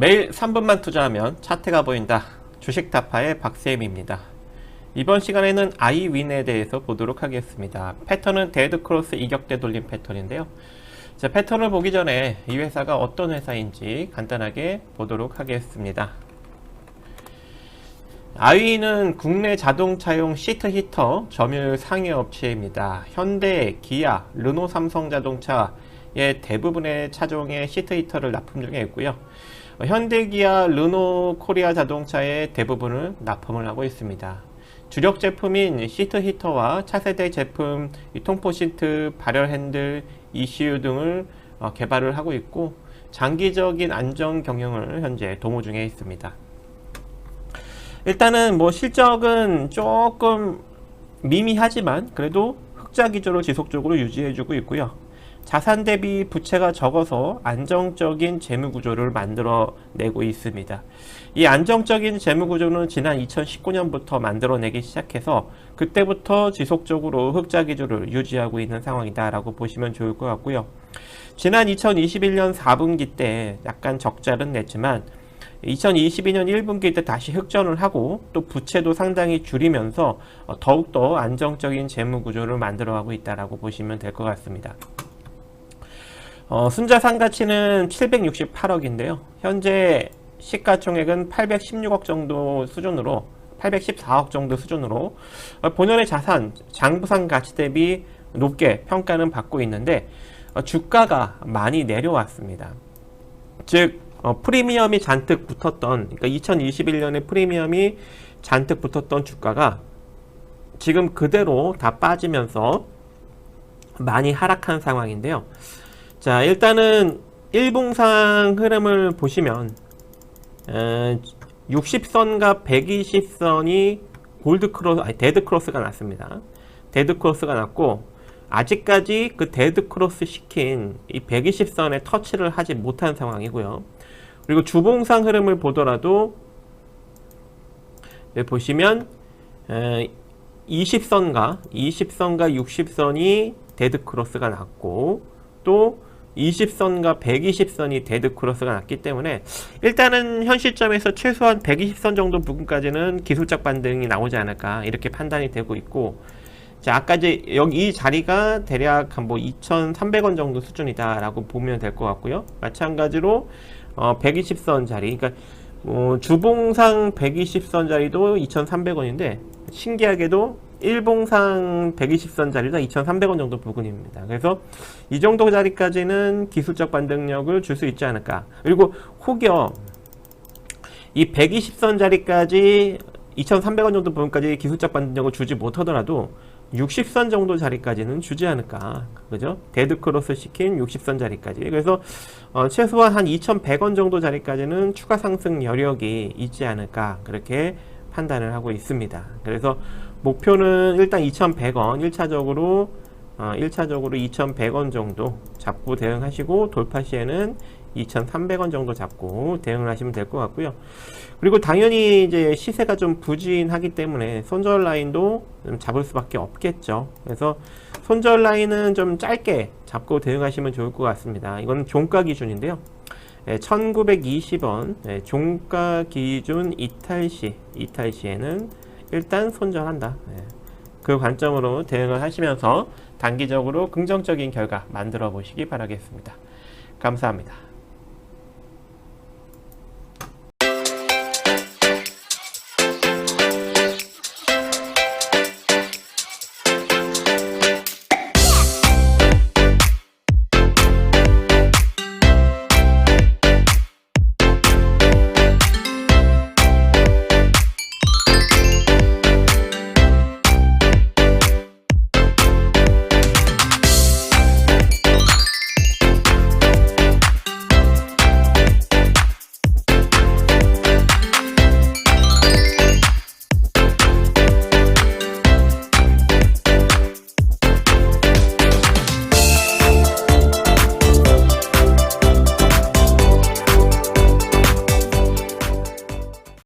매일 3분만 투자하면 차트가 보인다. 주식타파의 박세임입니다. 이번 시간에는 아이윈에 대해서 보도록 하겠습니다. 패턴은 데드크로스 이격대 돌림 패턴인데요. 자, 패턴을 보기 전에 이 회사가 어떤 회사인지 간단하게 보도록 하겠습니다. 아이는 국내 자동차용 시트 히터 점유율 상위 업체입니다. 현대, 기아, 르노 삼성 자동차의 대부분의 차종의 시트 히터를 납품 중에 있고요. 어, 현대, 기아, 르노 코리아 자동차의 대부분을 납품을 하고 있습니다. 주력 제품인 시트 히터와 차세대 제품 통포 시트, 발열 핸들, ECU 등을 어, 개발을 하고 있고 장기적인 안정 경영을 현재 도모 중에 있습니다. 일단은 뭐 실적은 조금 미미하지만 그래도 흑자 기조를 지속적으로 유지해주고 있고요. 자산 대비 부채가 적어서 안정적인 재무 구조를 만들어내고 있습니다. 이 안정적인 재무 구조는 지난 2019년부터 만들어내기 시작해서 그때부터 지속적으로 흑자 기조를 유지하고 있는 상황이다라고 보시면 좋을 것 같고요. 지난 2021년 4분기 때 약간 적자는 냈지만 2022년 1분기 때 다시 흑전을 하고 또 부채도 상당히 줄이면서 어, 더욱더 안정적인 재무 구조를 만들어가고 있다라고 보시면 될 것 같습니다. 어, 순자산 가치는 768억인데요. 현재 시가총액은 816억 정도 수준으로 814억 정도 수준으로 어, 본연의 자산 장부상 가치 대비 높게 평가는 받고 있는데 어, 주가가 많이 내려왔습니다. 즉 어, 프리미엄이 잔뜩 붙었던 그러니까 2021년에 프리미엄이 잔뜩 붙었던 주가가 지금 그대로 다 빠지면서 많이 하락한 상황인데요. 자 일단은 일봉상 흐름을 보시면 에, 60선과 120선이 골드 크로스 아니 데드 크로스가 났습니다. 데드 크로스가 났고 아직까지 그 데드 크로스 시킨 이 120선에 터치를 하지 못한 상황이고요. 그리고 주봉상 흐름을 보더라도 여기 보시면 에, 20선과 20선과 60선이 데드 크로스가 났고 또 20선과 120선이 데드 크로스가 났기 때문에 일단은 현 시점에서 최소한 120선 정도 부분까지는 기술적 반등이 나오지 않을까 이렇게 판단이 되고 있고 자 아까 이제 여기 이 자리가 대략 한뭐 2,300원 정도 수준이다라고 보면 될 것 같고요. 마찬가지로 어 120선 자리 그러니까 어, 주봉상 120선 자리도 2,300원인데 신기하게도 일봉상 120선 자리가 2,300원 정도 부근입니다. 그래서 이 정도 자리까지는 기술적 반등력을 줄 수 있지 않을까. 그리고 혹여 이 120선 자리까지 2,300원 정도 부분까지 기술적 반등력을 주지 못하더라도 60선 정도 자리까지는 주지 않을까. 그죠? 데드크로스 시킨 60선 자리까지. 그래서 어, 최소한 한 2,100원 정도 자리까지는 추가 상승 여력이 있지 않을까. 그렇게 판단을 하고 있습니다. 그래서 목표는 일단 2,100원 1차적으로 어, 1차적으로 2,100원 정도 잡고 대응하시고 돌파 시에는 2,300원 정도 잡고 대응을 하시면 될 것 같고요. 그리고 당연히 이제 시세가 좀 부진하기 때문에 손절 라인도 좀 잡을 수밖에 없겠죠. 그래서 손절 라인은 좀 짧게 잡고 대응하시면 좋을 것 같습니다. 이건 종가 기준인데요. 예, 1920원 예, 종가 기준 이탈 시 이탈 시에는 일단 손절한다. 예. 그 관점으로 대응을 하시면서 단기적으로 긍정적인 결과 만들어 보시기 바라겠습니다. 감사합니다.